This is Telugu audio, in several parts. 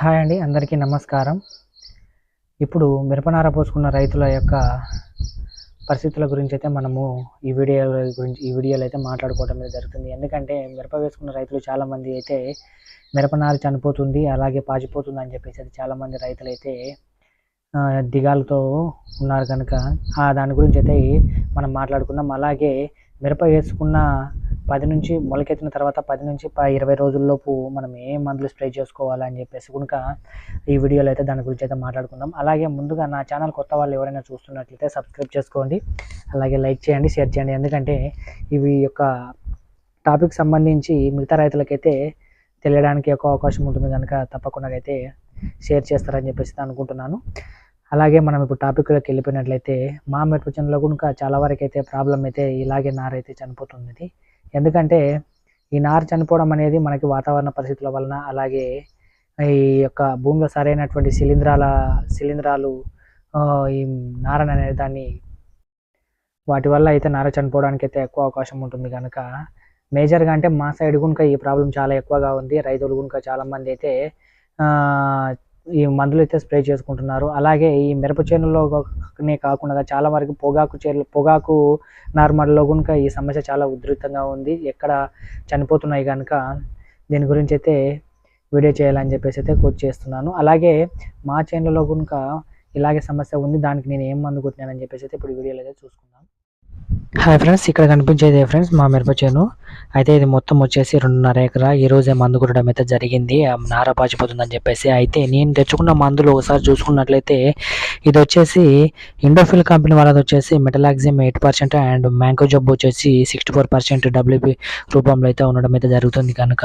హాయ్ అండి అందరికీ నమస్కారం. ఇప్పుడు మిరపనార పోసుకున్న రైతుల యొక్క పరిస్థితుల గురించి అయితే మనము ఈ వీడియో గురించి ఈ వీడియోలో అయితే మాట్లాడుకోవడం అనేది జరుగుతుంది. ఎందుకంటే మిరప వేసుకున్న రైతులు చాలామంది అయితే మిరపనార చనిపోతుంది అలాగే పాచిపోతుంది అని చెప్పేసి అయితే చాలామంది రైతులు అయితే దిగాలతో ఉన్నారు కనుక. ఆ దాని గురించి అయితే మనం మాట్లాడుకుందాం. అలాగే మిరప వేసుకున్న పది నుంచి మొలకెత్తిన తర్వాత పది నుంచి ప ఇరవై రోజుల్లోపు మనం ఏ మందులు స్ప్రే చేసుకోవాలని చెప్పేసి కనుక ఈ వీడియోలో అయితే దాని గురించి అయితే మాట్లాడుకుందాం. అలాగే ముందుగా నా ఛానల్ కొత్త వాళ్ళు ఎవరైనా చూస్తున్నట్లయితే సబ్స్క్రైబ్ చేసుకోండి. అలాగే లైక్ చేయండి షేర్ చేయండి. ఎందుకంటే ఇవి యొక్క టాపిక్ సంబంధించి మిగతా రైతులకైతే తెలియడానికి ఎక్కువ అవకాశం ఉంటుంది కనుక తప్పకుండా అయితే షేర్ చేస్తారని చెప్పేసి అనుకుంటున్నాను. అలాగే మనం ఇప్పుడు టాపిక్లోకి వెళ్ళిపోయినట్లయితే మా మిరప కనుక చాలా వరకు అయితే ప్రాబ్లం అయితే ఇలాగే నారైతే చనిపోతుంది. ఎందుకంటే ఈ నారు చనిపోవడం అనేది మనకి వాతావరణ పరిస్థితుల వలన అలాగే ఈ యొక్క భూమిలో సరైనటువంటి శిలీంధ్రాల శిలీంధ్రాలు ఈ నారని అనే దాన్ని వాటి వల్ల అయితే నార చనిపోవడానికి అయితే ఎక్కువ అవకాశం ఉంటుంది కనుక మేజర్గా అంటే మా సైడ్ కనుక ఈ ప్రాబ్లం చాలా ఎక్కువగా ఉంది. రైతులు కనుక చాలామంది అయితే ఈ మందులు అయితే స్ప్రే చేసుకుంటున్నారు. అలాగే ఈ మిరప చేనులోనే కాకుండా చాలా వరకు పొగాకు చేలు పొగాకు నార్మల్లో కనుక ఈ సమస్య చాలా ఉధృతంగా ఉంది. ఎక్కడ చనిపోతున్నాయి కనుక దీని గురించి అయితే వీడియో చేయాలని చెప్పేసి అయితే కోచ్ చేస్తున్నాను. అలాగే మా చేనులలో కనుక ఇలాగే సమస్య ఉంది దానికి నేను ఏం మందు కొట్టినానని చెప్పేసి అయితే ఇప్పుడు వీడియోలో అయితే చూసుకుందాం. హాయ్ ఫ్రెండ్స్ ఇక్కడ కనిపించేది ఫ్రెండ్స్ మా మిరప చేను. అయితే ఇది మొత్తం వచ్చేసి రెండున్నర ఎకరా. ఈ రోజే మందు కొట్టడం అయితే జరిగింది. నార పాచిపోతుందని చెప్పేసి. అయితే నేను తెచ్చుకున్న మందులు ఒకసారి చూసుకున్నట్లయితే ఇది వచ్చేసి ఇండోఫిల్ కంపెనీ వాళ్ళది వచ్చేసి metalaxyl eight percent and mancozeb వచ్చేసి సిక్స్టీ ఫోర్ పర్సెంట్ డబ్ల్యూపీ రూపంలో అయితే ఉండడం అయితే జరుగుతుంది కనుక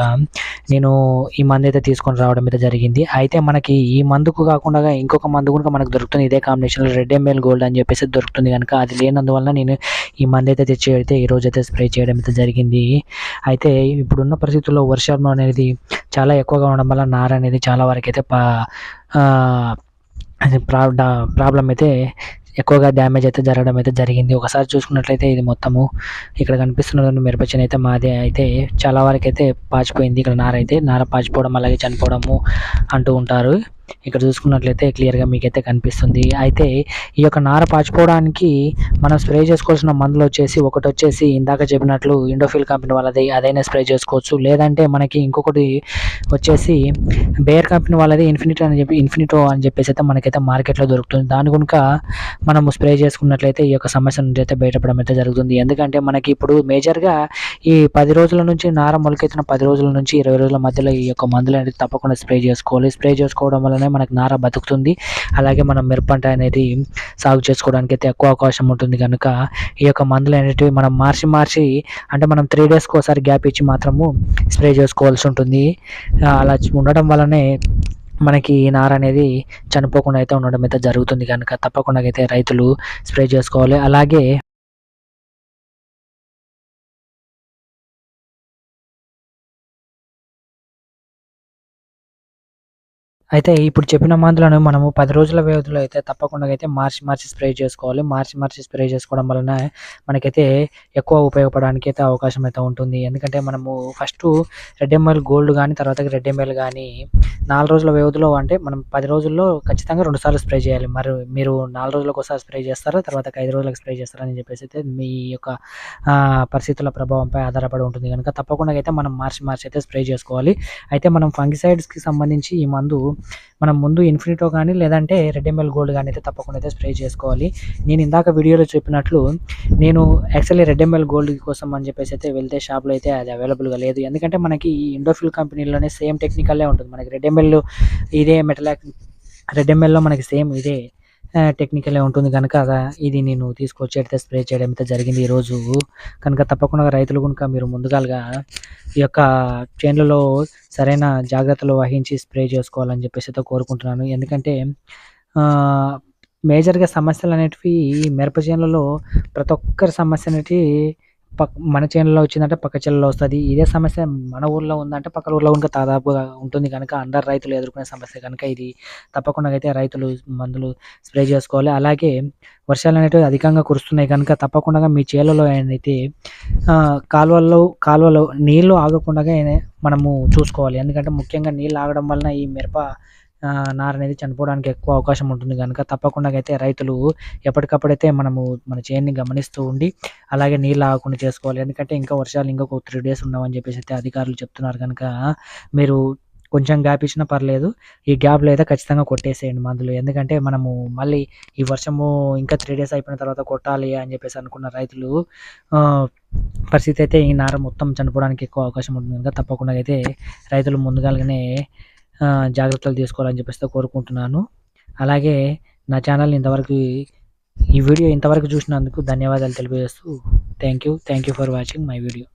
నేను ఈ మందు అయితే తీసుకొని రావడం అయితే జరిగింది. అయితే మనకి ఈ మందుకు కాకుండా ఇంకొక మందు కూడా మనకు దొరుకుతుంది. ఇదే కాంబినేషన్లో రెడ్ ఎంఎల్ గోల్డ్ అని చెప్పేసి దొరుకుతుంది కనుక అది లేనందువల్ల నేను ఈ మందు అయితే తెచ్చి అయితే ఈ అయితే స్ప్రే చేయడం అయితే జరిగింది. అయితే ఇప్పుడున్న పరిస్థితుల్లో వర్షం అనేది చాలా ఎక్కువగా ఉండడం వల్ల నార అనేది చాలా వరకు అయితే పా ప్రాబ్లం అయితే ఎక్కువగా డ్యామేజ్ అయితే జరగడం అయితే జరిగింది. ఒకసారి చూసుకున్నట్లయితే ఇది మొత్తము ఇక్కడ కనిపిస్తున్న మిరపచని అయితే మాదే అయితే చాలా వరకు అయితే పాచిపోయింది. ఇక్కడ నార అయితే నార పాచిపోవడం అలాగే చనిపోవడము అంటూ ఉంటారు. ఇక్కడ చూసుకున్నట్లయితే క్లియర్గా మీకైతే కనిపిస్తుంది. అయితే ఈ యొక్క నార పాచిపోవడానికి మనం స్ప్రే చేసుకోవాల్సిన మందులు వచ్చేసి ఒకటి వచ్చేసి ఇందాక చెప్పినట్లు ఇండోఫిల్ కంపెనీ వాళ్ళది అదైనా స్ప్రే చేసుకోవచ్చు. లేదంటే మనకి ఇంకొకటి వచ్చేసి బేర్ కంపెనీ వాళ్ళది ఇన్ఫినిటో అని చెప్పి ఇన్ఫినిటో అని చెప్పేసి అయితే మనకైతే మార్కెట్లో దొరుకుతుంది. దాని కనుక మనము స్ప్రే చేసుకున్నట్లయితే ఈ యొక్క సమస్య నుంచి అయితే బయటపడడం అయితే జరుగుతుంది. ఎందుకంటే మనకి ఇప్పుడు మేజర్గా ఈ పది రోజుల నుంచి నార మొలకెత్తిన పది రోజుల నుంచి ఇరవై రోజుల మధ్యలో ఈ యొక్క మందులు అనేది తప్పకుండా స్ప్రే చేసుకోవాలి. స్ప్రే చేసుకోవడం వల్లనే మనకి నార బతుకుతుంది. అలాగే మనం మిరపంట అనేది సాగు చేసుకోవడానికి అయితే ఎక్కువ అవకాశం ఉంటుంది కనుక ఈ యొక్క మందులు అనేటివి మనం మార్చి మార్చి అంటే మనం త్రీ డేస్కి ఒకసారి గ్యాప్ ఇచ్చి మాత్రము స్ప్రే చేసుకోవాల్సి ఉంటుంది. అలా ఉండడం వల్లనే మనకి ఈ నార అనేది చనిపోకుండా అయితే ఉండడం అయితే జరుగుతుంది కనుక తప్పకుండా అయితే రైతులు స్ప్రే చేసుకోవాలి. అలాగే అయితే ఇప్పుడు చెప్పిన మందులను మనము పది రోజుల వ్యవధిలో అయితే తప్పకుండా అయితే మార్చి మార్చి స్ప్రే చేసుకోవాలి. మార్చి మార్చి స్ప్రే చేసుకోవడం వలన మనకైతే ఎక్కువ ఉపయోగపడడానికి అయితే అవకాశం అయితే ఉంటుంది. ఎందుకంటే మనము ఫస్ట్ రెడ్ ఎంఎల్ గోల్డ్ కానీ తర్వాత రెడ్ ఎంఎల్ కానీ నాలుగు రోజుల వ్యవధిలో అంటే మనం పది రోజుల్లో ఖచ్చితంగా రెండు సార్లు స్ప్రే చేయాలి. మరి మీరు నాలుగు రోజులకు ఒకసారి స్ప్రే చేస్తారా తర్వాత ఐదు రోజులకు స్ప్రే చేస్తారని చెప్పేసి అయితే మీ యొక్క పరిస్థితుల ప్రభావంపై ఆధారపడి ఉంటుంది. కనుక తప్పకుండా అయితే మనం మార్చి మార్చి అయితే స్ప్రే చేసుకోవాలి. అయితే మనం ఫంగిసైడ్స్కి సంబంధించి ఈ మందు మనం ముందు ఇన్ఫినిటో కానీ లేదంటే రెడ్ ఎంఎల్ గోల్డ్ కానీ అయితే తప్పకుండా అయితే స్ప్రే చేసుకోవాలి. నేను ఇందాక వీడియోలో చెప్పినట్లు నేను యాక్చువల్లీ రెడ్ ఎంఎల్ గోల్డ్ కోసం అని చెప్పేసి అయితే వెళ్తే షాప్లో అయితే అది అవైలబుల్గా లేదు. ఎందుకంటే మనకి ఈ ఇండోఫిల్ కంపెనీలోనే సేమ్ టెక్నికల్లే ఉంటుంది. మనకి రెడ్ ఎంఎల్ ఇదే మెటలాక్ రెడ్ ఎంఎల్లో మనకి సేమ్ ఇదే టెక్నికలే ఉంటుంది కనుక ఇది నేను తీసుకొచ్చి అయితే స్ప్రే చేయడం అయితే జరిగింది ఈరోజు కనుక తప్పకుండా రైతులు కనుక మీరు ముందుగాలుగా ఈ యొక్క చేన్లలో సరైన జాగ్రత్తలు వహించి స్ప్రే చేసుకోవాలని చెప్పేసి అయితే కోరుకుంటున్నాను. ఎందుకంటే మేజర్గా సమస్యలు అనేటివి మిరప చేనులలో ప్రతి ఒక్కరి సమస్య అనేటివి పక్క మన చేనులో వచ్చిందంటే పక్క చేనులో వస్తుంది. ఇదే సమస్య మన ఊర్లో ఉందంటే పక్క ఊర్లో ఇంకా దాదాపుగా ఉంటుంది కనుక అందరు రైతులు ఎదుర్కొనే సమస్య కనుక ఇది. తప్పకుండా అయితే రైతులు మందులు స్ప్రే చేసుకోవాలి. అలాగే వర్షాలు అనేటివి అధికంగా కురుస్తున్నాయి కనుక తప్పకుండా మీ చేలలో అయితే కాలువల్లో కాలువలో నీళ్ళు ఆగకుండా మనము చూసుకోవాలి. ఎందుకంటే ముఖ్యంగా నీళ్ళు ఆగడం వలన ఈ మిరప నార అనేది చనిపోవడానికి ఎక్కువ అవకాశం ఉంటుంది కనుక తప్పకుండా అయితే రైతులు ఎప్పటికప్పుడైతే మనము మన చేన్ని గమనిస్తూ ఉండి అలాగే నీళ్ళు ఆగకుండా చేసుకోవాలి. ఎందుకంటే ఇంకా వర్షాలు ఇంకొక త్రీ డేస్ ఉన్నామని చెప్పేసి అయితే అధికారులు చెప్తున్నారు కనుక మీరు కొంచెం గ్యాప్ ఇచ్చినా పర్లేదు. ఈ గ్యాప్లో అయితే ఖచ్చితంగా కొట్టేసేయండి మందులు. ఎందుకంటే మనము మళ్ళీ ఈ వర్షము ఇంకా త్రీ డేస్ అయిపోయిన తర్వాత కొట్టాలి అని చెప్పేసి అనుకున్న రైతులు పరిస్థితి అయితే ఈ నార మొత్తం చనిపోవడానికి ఎక్కువ అవకాశం ఉంటుంది కనుక తప్పకుండా అయితే రైతులు ముందుగానే జాగ్రత్తలు తీసుకోవాలని చెప్పేసి కోరుకుంటున్నాను. అలాగే నా ఛానల్ ఇంతవరకు ఈ వీడియో ఇంతవరకు చూసినందుకు ధన్యవాదాలు తెలియజేస్తూ thank you thank you for watching my video